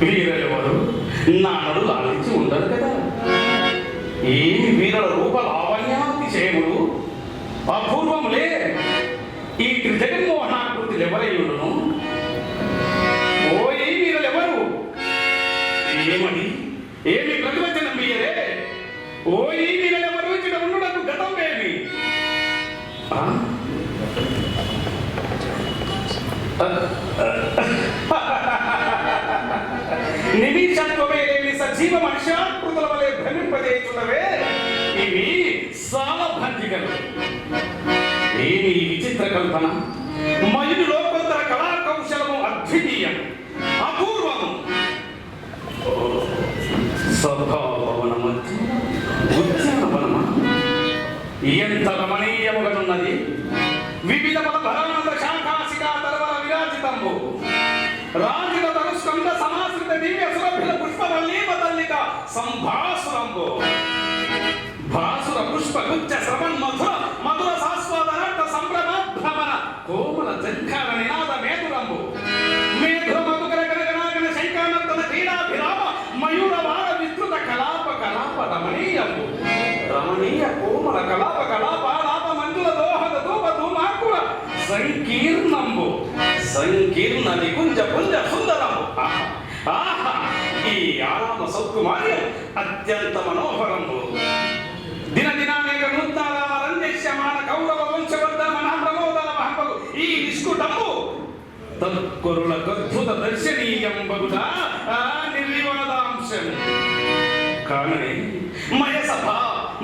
వీరలెవరు నా నడు లాలించి ఉండరు కదా. ఏమి వీరుల రూప లావణ్యాతిశయములు అపూర్వములే. ఈ త్రిజగన్ సజీవ మనుషాకృతుల వలె భ్రమింపజేస్తున్నవే ఇవి సాలభంజికలు ఏమి ఈ విచిత్ర కల్పన? మయుడిలో కొంత కళా కౌశలము అద్వితీయం అపూర్వము. ఓ, సభాభవన ఉద్యానవనమా ఎంత రమణీయముగనున్నది? వివిధ భరానంద శాఖాశికా తరవల విరాజితంబు. రాజిత తరుస్కంద సమాశ్రిత దివ్య సురభిల పుష్పవల్లీమ తల్లిక సంభాసురంబు. భాసుర పుష్ప గుచ్చ శ్రవణ్ మధుర మధుర సాస్వాదనార్థ సంభ్రమ భ్రమణ కోమల జంఖాల నినాద మేధురంబు. మేధుర మధుకర గణగణాగణ శంకానర్తన క్రీడాభిరామ మయూర వార విస్తృత కలాప కలాప రమణీయంబు. రమణీయ కోమల కలాప కలాప లాప మంజుల దోహద ధూప ధూమాకుల సంకీర్ణంబు. సంకీర్ణ నికుంజ పుంజ సుందరము ఆహా! ఈ ఆరామ సౌకుమార్యం అత్యంత మనోహరము దిన దినానేక నూతన రంజమాన కౌరవ వంశవర్ధన మన ప్రమోదన మహంబగు ఈ నిష్కుటము తత్కొరుల అద్భుత దర్శనీయం బగుట నిర్వివాదాంశం. కానీ మయ సభ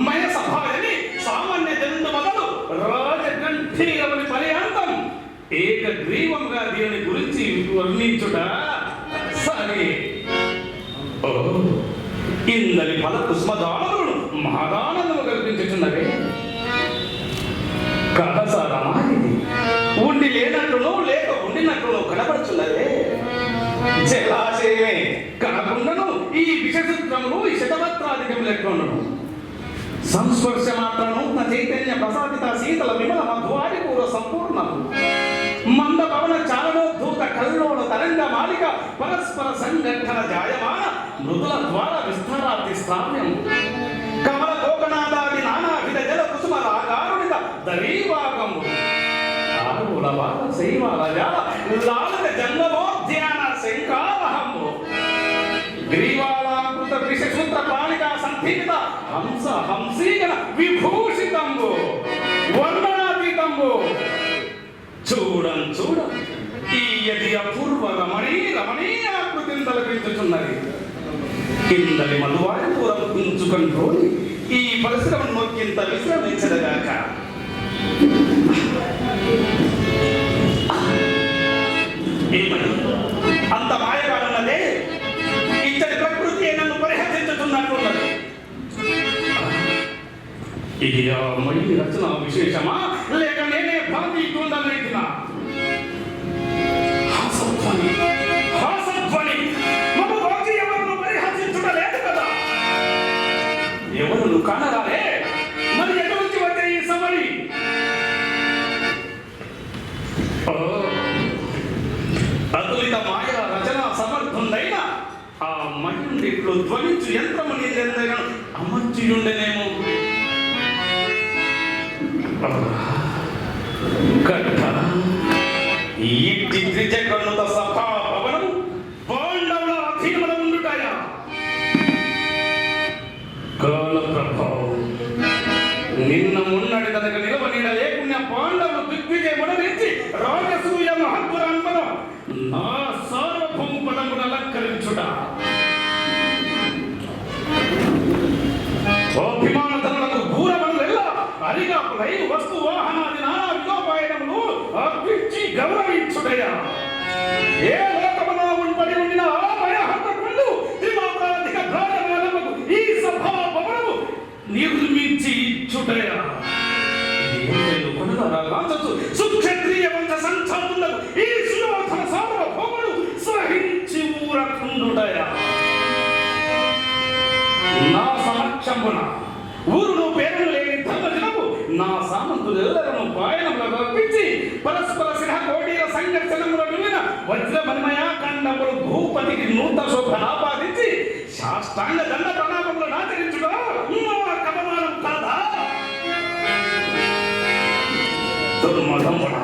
మయ సభ అని సామాన్య జనుడు మొదలు రాజగంఠీరమని పర్యాంతం ఏకగ్రీవంగా దీని గురించి వర్ణించుట సరే. ఓ ఇందరి ఫల పుష్పదానములు మహాదానందము కల్పించుచున్నవే. కథ సారమా ఇది ఉండి లేనట్లును లేక ఉండినట్లును కనపడుచున్నదే జలాశయమే కాకుండాను ఈ విషసూత్రములు ఈ శతవత్రాధికం లెక్కను సంస్పర్శ మాత్రను నా చైతన్య ప్రసాదిత శీతల విమల మధ్వారి పూర్వ సంపూర్ణము. మంద పవన చాలనోద్ధూత కల్లోల తరంగ మాలిక పరస్పర సంఘటన జాయమాన మృదుల ద్వారా విస్తారాతి స్థామ్యం కమల కోకనాదాది నానావిధ జల కుసుమ రాగారుణిత దరీవాగము. ఆరుల వాద శైవాల జాల లాలక జన్మమోధ్యాన శంకావహము. గ్రీవాలాకృత విషసూత్ర పాణికా సంధిత హంస హంసీగణ విభూషితంబు. వర్ణనాతీతంబు చూడం చూడం ఈ అపూర్వ రమణీ రమణీయాకృతిని తలపించుచున్నది కిందలి మధువారి పూరం ఉంచుకొని ఈ పరిశ్రమ నొక్కింత విశ్రమించదగాక. అంత మాయగాడున్నదే ఇచ్చడి ప్రకృతి నన్ను పరిహసించుతున్నట్లున్నది. ఇది మళ్ళీ రచన విశేషమా? లేక నేనే భారతీయుండలేదిన హాసధ్వని మమ్మ వాకి కదా. ఎవరు కానరాలే? మరి ఎటు వచ్చే ఈ సమరి ఓ, అతులిత మాయ రచన సమర్థుండైన ఆ మహిళిట్లు ధ్వనించు యంత్రము నీదెందైనా అమర్చియుండెనేమో. కట్ట ఈ త్రిచక్రనుత సభా భవనం పాండవుల అధీనమున ఉండుటాయ? కాల ప్రభావం నిన్న మున్నడి తనకు నిలవ నీడ లేకుండా పాండవులు దిగ్విజయముడనిచ్చి రాజసూయ మహత్వరాన్మనం నా సార్వభౌమ పదమును అలంకరించుట అభిమానతనులకు భూరమనులెల్ల అరిగాపులై వస్తు వాహనాది అర్పించి గౌరవించుటయా? ఏ లోకమున ఉండి ఉండిన ఆ భయహంతకుండు త్రిలోకాధిక ప్రాణమాలముకు ఈ సభా భవనము నిర్మించి ఇచ్చుటయా? సుక్షత్రియ వంశ సంచాతులకు ఈ సుయోధన సార్వభౌముడు సహించి ఊరకుండుటయా? నా ఊరును విలువన వజ్రమన్మయ ఖండములు భూపతికి నూతన శోభను ఆపాదించి శాస్త్రాంగ దండ ప్రణామములు ఆచరించుగా నా కవమానం కాదా? దుర్మధముడా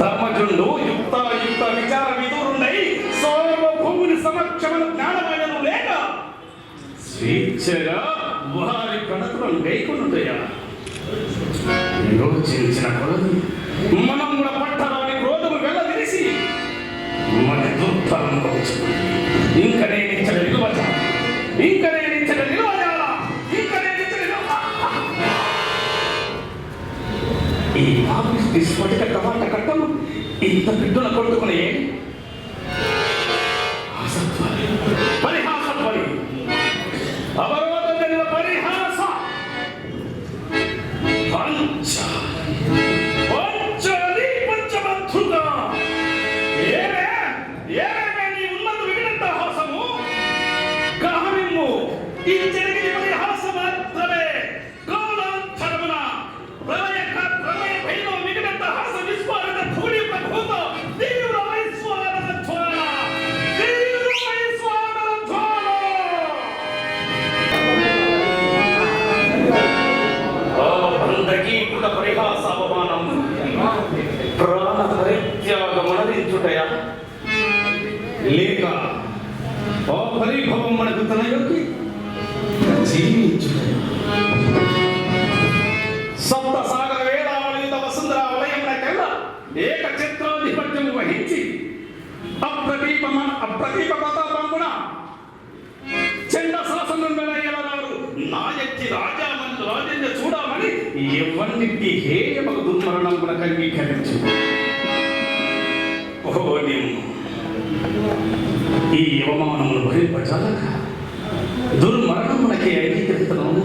ధర్మజుండు యుక్తాయుక్త విచార విధురుండై సార్వభౌముని సమక్షమన జ్ఞానమైనను లేక స్వేచ్ఛగా వారి కణకులను గైకొనుటయా యోచించిన కొలది. మనం కూడా పట్టరాని మన దుర్ఫలం నేను ఇచ్చట నిలువజ ఇంక నేను ఇచ్చట నిలువజాల. ఈ పాపిష్టి తీసుకుంటే కమాట కట్టము ఇంత బిడ్డల కొడుకునే అప్రదీపమ అప్రదీప ప్రతాపమున చెండ శాసనుండనయ్యలరారు నాయక్కి రాజామని రాజన్య చూడమని ఎవరికి హేయమగు దుర్మరణమున అంగీకరించు. ఓ నిమ్ము ఈ అవమానములు భరింపజాలక దుర్మరణమునకి అంగీకరిస్తున్నాము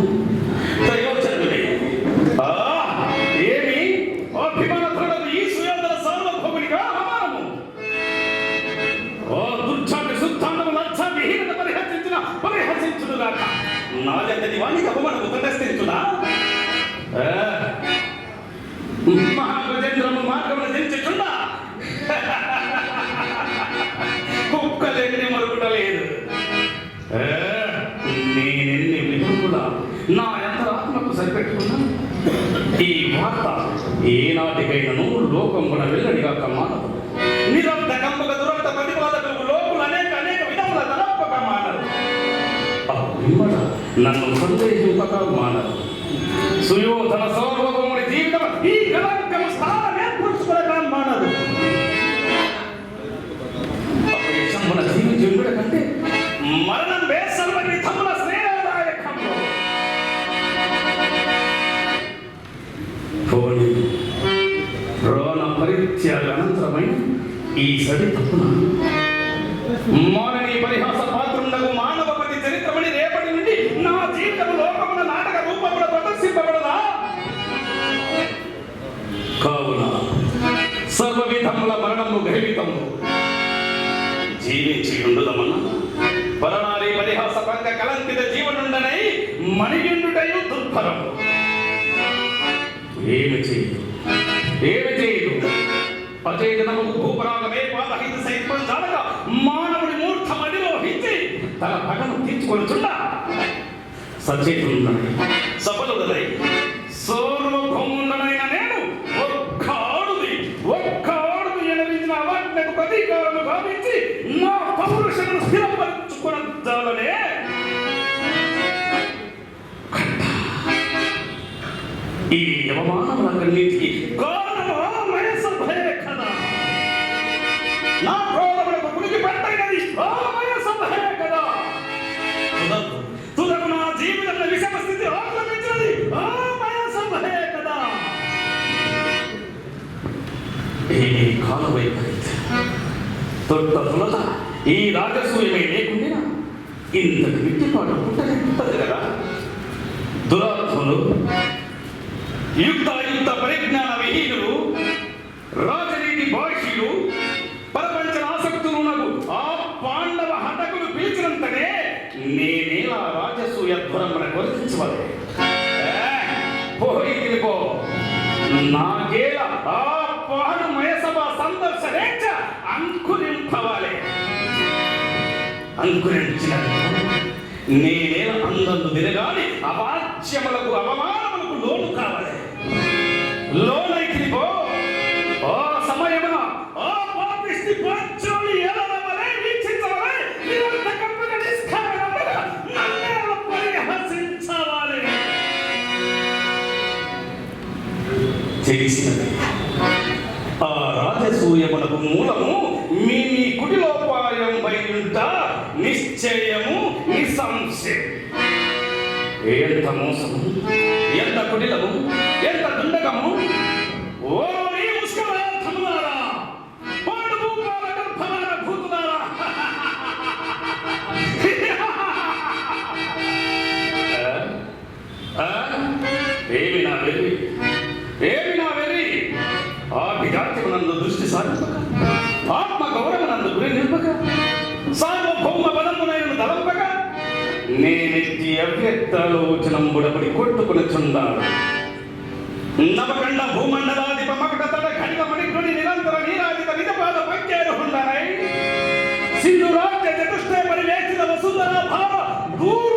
నా అంతరాత్మకు సరిపెట్టుకున్నా? ఈ వార్త ఏనాటికైనను లోకమున వెల్లడిగాక మానదు నిరర్ధకంబక దురంత ప్రతిపాదకులకు లోకులు అనేక అనేక విధముల తలప్పక మానరు నన్ను సందేహింపక మానరు సుయోధన సార్వభౌముని జీవితం ఈ కలంకం ఈ సడి తప్పున? మానని పరిహాస పాత్రుండగు మానవపతి చరిత్రమని రేపటి నుండి నా జీవితం లోకమున నాటక రూపమున ప్రదర్శింపబడదా? కావున సర్వ విధముల మరణము గర్వితము జీవించి ఉండుదమన్న? పరనారి పరిహాస పంక కలంకిత జీవనుండనై మణిగిండుటయు దుర్భరము. ఏమి చేయదు? ఏమి చేయదు? అచేతనము భూపరాగమే పాదహిత సైతం చాలక మానవుడి మూర్ఖ మదిలో హించి తన పగను తీర్చుకొనుచుండా సచేతులున్నది సఫలుదై సోర్వభౌముండనైన నేను ఒక్క ఆడుది ఒక్క ఆడుది ఎనరించిన అవాజ్ఞకు ప్రతీకారము భావించి నా పౌరుషమును స్థిరపరచుకునదాలనే ఈ అవమానములన్నిటికీ గో ಕಾಲ ಬೇಕಾಗಿತ್ತು ದೊಡ್ಡ ಫಲದ ಈ ರಾಜಸೂಯ ಮೇಲೆ ಕುಂದಿನ ಪುಟ್ಟದೇ ಗಿಟ್ಟಿಪಾಡ ಪುಟ್ಟಗರ ದುರಾತ್ಮರು ಯುಕ್ತಾಯುಕ್ತ ಪರಿಜ್ಞಾನ ವಿಹೀನರು, ರಾಜನೀತಿ ಭಾಷೆಯು ಪ್ರಪಂಚ ಆಸಕ್ತರು ನಗು, ಆ ಪಾಂಡವ ಹಠಗಳು ನೀನೇ ಆ ರಾಜಸೂಯ ಧ್ವರಮ್ಮನ ಗುರುತಿಸುವ అంకురించిన నేనే అందందు తిరగాలి అవాచ్యములకు అవమానములకు లోను కావాలి. లోనైకి పో. ఓ సమయమున ఓ పాపిస్తి పంచోలి ఏలనవలే వీక్షించవలే నిరంత కప్పక నిష్కారణముగా తెలిసినది. ఆ రాజసూయములకు మూలము మీ మీ కుటిలో ఎంత మోసము ఎంత కుటిలము ఎంత దుండకము ఓ ఏమి నా వెర్రి? ఏమి నా వెర్రి? ఆ విద్యార్థిమునందు దృష్టి సాధింపక అవ్యక్తాలోచనంబుడబడి కొట్టుకుని చుండాను నవకండ భూమండలాధిప మకట తడ ఖండ మణికుని నిరంతర నీరాజిత నిజపాద పంచారు ఉండారై సింధు రాజ్య చతుష్టే పరివేక్షిత వసుంధర భావ దూర్వ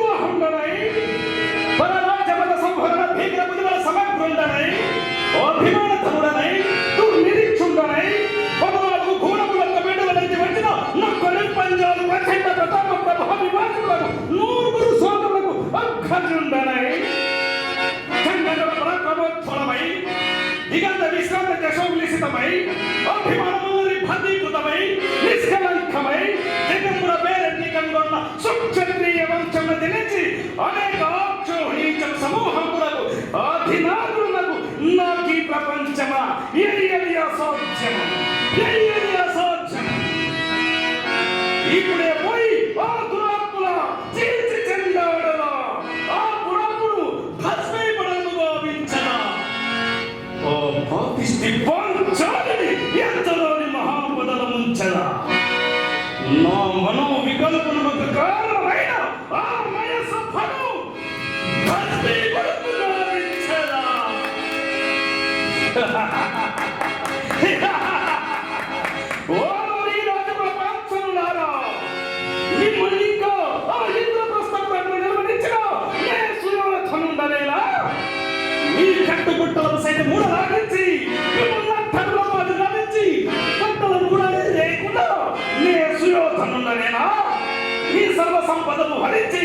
అభిమానములని నిష్కలంకమై జగముల పేరెన్ని కనుగొన్న సుక్షత్రియ వంశమును తినిచి అనేక సంపదను హరించి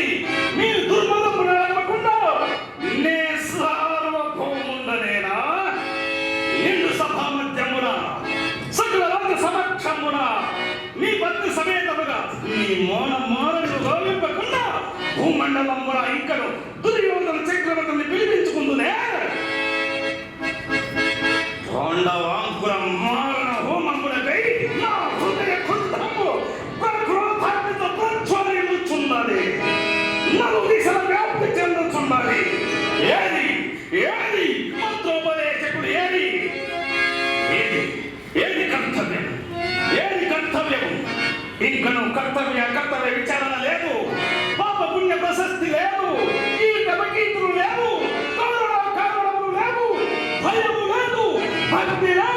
మీ దుర్మదము నడవకుండా నే సార్వభౌముండనేనా నిండు సభామధ్యమున సకల రాజ సమక్షమున మీ భక్తి సమేతముగా మీ మోన మోనను గౌరవింపకుండా భూమండలమున ఇంకను దుర్యోధన చక్రవర్తిని పిలిపించుకుందునే. రెండవ బకీతులు లేవు